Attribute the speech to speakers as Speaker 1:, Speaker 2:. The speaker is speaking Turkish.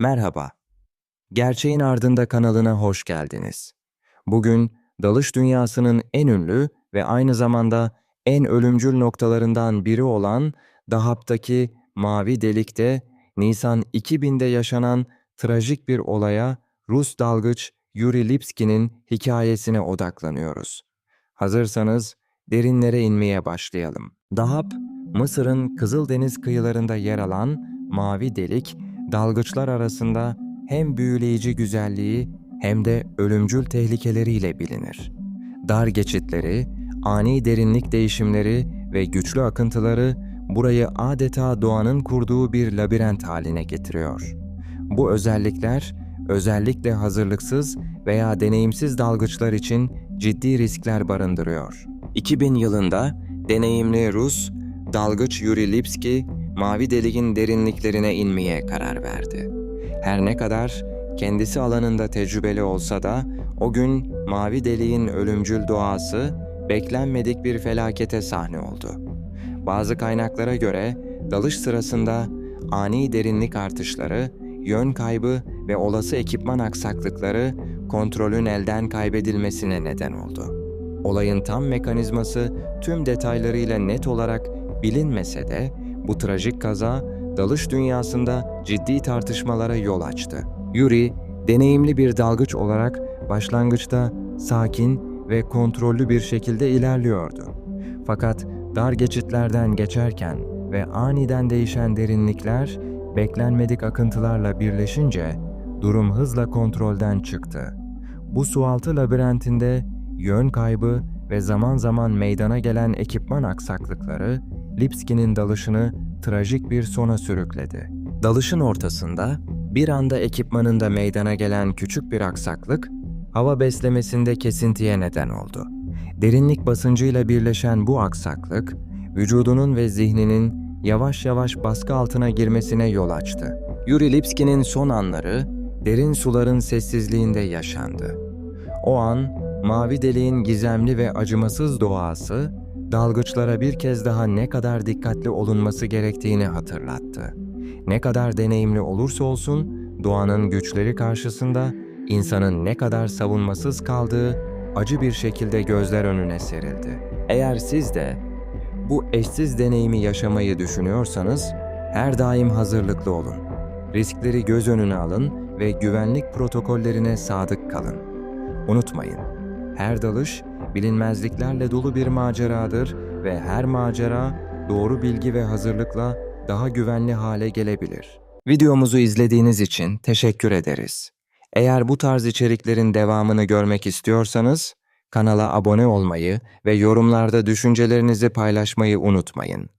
Speaker 1: Merhaba. Gerçeğin Ardında kanalına hoş geldiniz. Bugün dalış dünyasının en ünlü ve aynı zamanda en ölümcül noktalarından biri olan Dahap'taki Mavi Delik'te Nisan 2000'de yaşanan trajik bir olaya Rus dalgıç Yuri Lipski'nin hikayesine odaklanıyoruz. Hazırsanız derinlere inmeye başlayalım. Dahap, Mısır'ın Kızıldeniz kıyılarında yer alan Mavi Delik, dalgıçlar arasında hem büyüleyici güzelliği hem de ölümcül tehlikeleriyle bilinir. Dar geçitleri, ani derinlik değişimleri ve güçlü akıntıları burayı adeta doğanın kurduğu bir labirent haline getiriyor. Bu özellikler özellikle hazırlıksız veya deneyimsiz dalgıçlar için ciddi riskler barındırıyor. 2000 yılında deneyimli Rus dalgıç Yuri Lipski mavi deliğin derinliklerine inmeye karar verdi. Her ne kadar kendisi alanında tecrübeli olsa da o gün mavi deliğin ölümcül doğası beklenmedik bir felakete sahne oldu. Bazı kaynaklara göre dalış sırasında ani derinlik artışları, yön kaybı ve olası ekipman aksaklıkları kontrolün elden kaybedilmesine neden oldu. Olayın tam mekanizması tüm detaylarıyla net olarak bilinmese de bu trajik kaza dalış dünyasında ciddi tartışmalara yol açtı. Yuri, deneyimli bir dalgıç olarak başlangıçta sakin ve kontrollü bir şekilde ilerliyordu. Fakat dar geçitlerden geçerken ve aniden değişen derinlikler beklenmedik akıntılarla birleşince durum hızla kontrolden çıktı. Bu sualtı labirentinde yön kaybı ve zaman zaman meydana gelen ekipman aksaklıkları Lipski'nin dalışını trajik bir sona sürükledi. Dalışın ortasında bir anda ekipmanında meydana gelen küçük bir aksaklık hava beslemesinde kesintiye neden oldu. Derinlik basıncıyla birleşen bu aksaklık vücudunun ve zihninin yavaş yavaş baskı altına girmesine yol açtı. Yuri Lipski'nin son anları derin suların sessizliğinde yaşandı. O an mavi deliğin gizemli ve acımasız doğası dalgıçlara bir kez daha ne kadar dikkatli olunması gerektiğini hatırlattı. Ne kadar deneyimli olursa olsun doğanın güçleri karşısında insanın ne kadar savunmasız kaldığı acı bir şekilde gözler önüne serildi. Eğer siz de bu eşsiz deneyimi yaşamayı düşünüyorsanız her daim hazırlıklı olun. Riskleri göz önüne alın ve güvenlik protokollerine sadık kalın. Unutmayın, her dalış bilinmezliklerle dolu bir maceradır ve her macera doğru bilgi ve hazırlıkla daha güvenli hale gelebilir. Videomuzu izlediğiniz için teşekkür ederiz. Eğer bu tarz içeriklerin devamını görmek istiyorsanız kanala abone olmayı ve yorumlarda düşüncelerinizi paylaşmayı unutmayın.